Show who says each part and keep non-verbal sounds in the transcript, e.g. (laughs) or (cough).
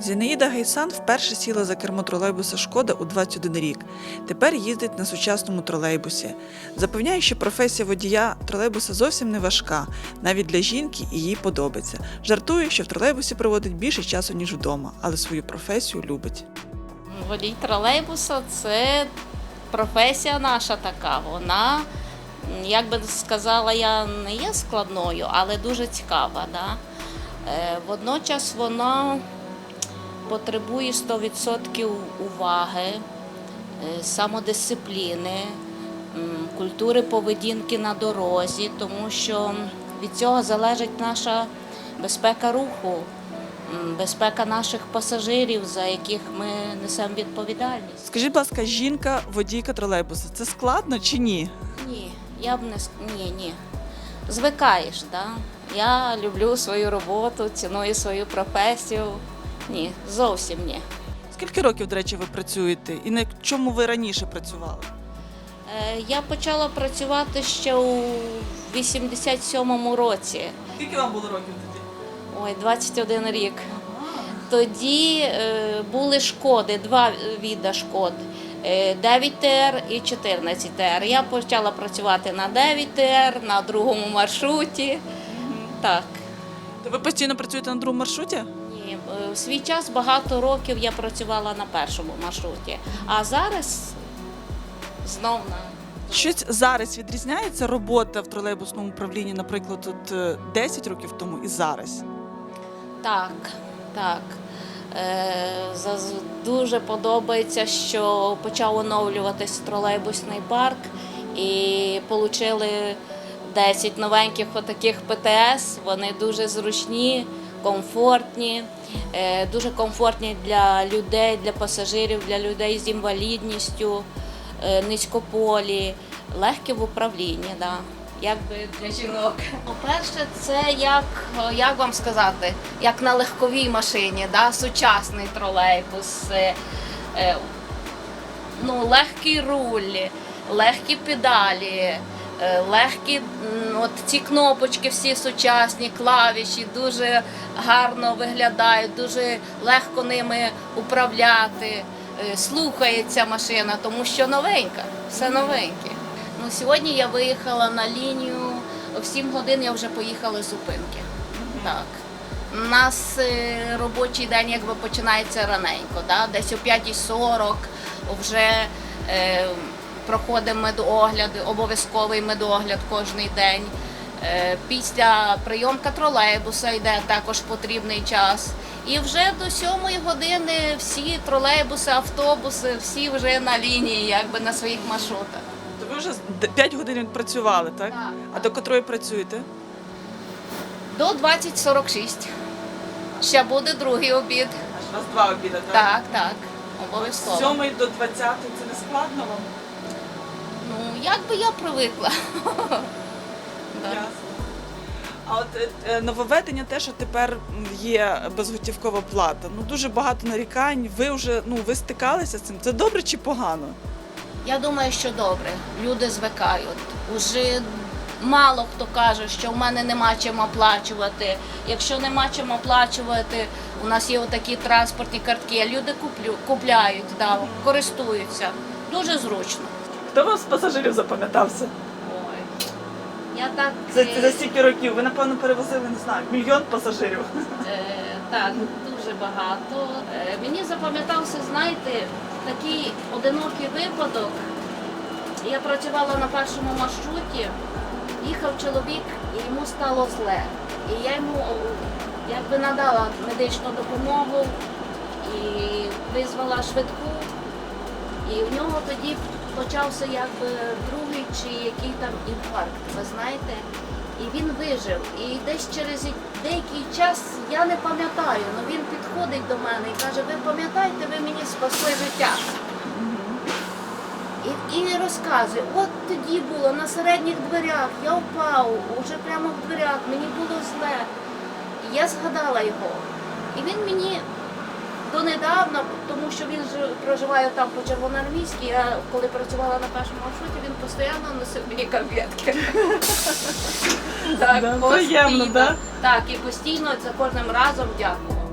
Speaker 1: Зінаїда Гайсан вперше сіла за кермо тролейбуса Шкода у 21 рік. Тепер їздить на сучасному тролейбусі. Запевняє, що професія водія тролейбуса зовсім не важка, навіть для жінки і їй подобається. Жартує, що в тролейбусі проводить більше часу, ніж вдома, але свою професію любить.
Speaker 2: Водій тролейбуса це професія наша така. Вона, як би сказала, я не є складною, але дуже цікава. Да? Е, Водночас вона потребує 100% уваги, е, самодисципліни, культури поведінки на дорозі, тому що від цього залежить наша безпека руху, безпека наших пасажирів, за яких ми несемо відповідальність.
Speaker 1: Скажіть, будь ласка, жінка водійка тролейбуса це складно чи ні?
Speaker 2: Ні, я б не ні, ні. Звикаєш, да? Я люблю свою роботу, ціную свою професію. Ні, зовсім ні.
Speaker 1: Скільки років, до речі, ви працюєте і на чому ви раніше працювали?
Speaker 2: Е, Я почала працювати ще у 87-му році.
Speaker 1: Скільки вам було років тоді?
Speaker 2: Ой, 21 рік. Тоді е, були шкоди, два віда шкод. е, 9ТР і 14ТР. Я почала працювати на 9ТР, на другому маршруті. Так.
Speaker 1: То ви постійно працюєте на другому маршруті?
Speaker 2: Ні, е, в свій час багато років я працювала на першому маршруті, а зараз знов на
Speaker 1: Щось зараз відрізняється робота в тролейбусному управлінні, наприклад, от е, 10 років тому і зараз.
Speaker 2: Так, так. Е, дуже подобається, що почав оновлюватись тролейбусний парк і отримали 10 новеньких отаких ПТС. Вони дуже зручні, комфортні, е, дуже комфортні для людей, для пасажирів, для людей з інвалідністю, е, низькополі, легкі в управлінні. Да. Якби для жінок. По-перше, це як, як вам сказати, як на легковій машині, да? сучасний тролейбус, е, е, ну, легкий руль, легкі педалі, е, легкі от ці кнопочки всі сучасні, клавіші, дуже гарно виглядають, дуже легко ними управляти. Е, Слухається машина, тому що новенька, все новеньке. Ну, сьогодні я виїхала на лінію, в 7 годин я вже поїхала з зупинки. Так. У нас е, робочий день якби починається раненько, да? десь о 5.40 вже е, проходимо медогляд, обов'язковий медогляд кожен день. Е, після прийомка тролейбуса йде також потрібний час. І вже до 7 години всі тролейбуси, автобуси, всі вже на лінії, якби на своїх маршрутах.
Speaker 1: То ви вже 5 годин відпрацювали, так?
Speaker 2: Так,
Speaker 1: А до котрої працюєте?
Speaker 2: До 20.46. Ще буде другий обід.
Speaker 1: Аж у вас два обіди,
Speaker 2: Так, так. Обов'язково.
Speaker 1: З 7 до 20 це не складно вам?
Speaker 2: Ну, як би я привикла. (laughs)
Speaker 1: Ясно. А от е, е, нововведення те, що тепер є безготівкова плата. Ну дуже багато нарікань. Ви вже ну ви стикалися з цим. Це добре чи погано?
Speaker 2: Я думаю, що добре. Люди звикають. Уже мало хто каже, що в мене нема чим оплачувати. Якщо нема чим оплачувати, у нас є отакі транспортні картки, люди куплю, купляють, да, користуються. Дуже зручно.
Speaker 1: Хто вам з пасажирів запам'ятався?
Speaker 2: Ой. Я так.
Speaker 1: За,
Speaker 2: е,
Speaker 1: за стільки років ви напевно перевозили не знаю мільйон пасажирів.
Speaker 2: Е, так, дуже багато. Е, мені запам'ятався, знаєте, такий одинокий випадок. Я працювала на першому маршруті, їхав чоловік і йому стало зле. І я йому о, якби надала медичну допомогу і визвала швидку. І в нього тоді почався якби другий чи який там інфаркт, ви знаєте. І він вижив. І десь через деякий час я не пам'ятаю, але він підходить до мене і каже: Ви пам'ятаєте, ви мені спасли життя. І, і розказує, от тоді було на середніх дверях, я впав, уже прямо в дверях, мені було зле. І я згадала його. І він мені донедавна, тому що він жи- проживає там по Червоноармійській, я коли працювала на першому маршруті, він постійно носив мені конфетки. (laughs) Так, постійно. Так, і постійно за кожним разом дякував.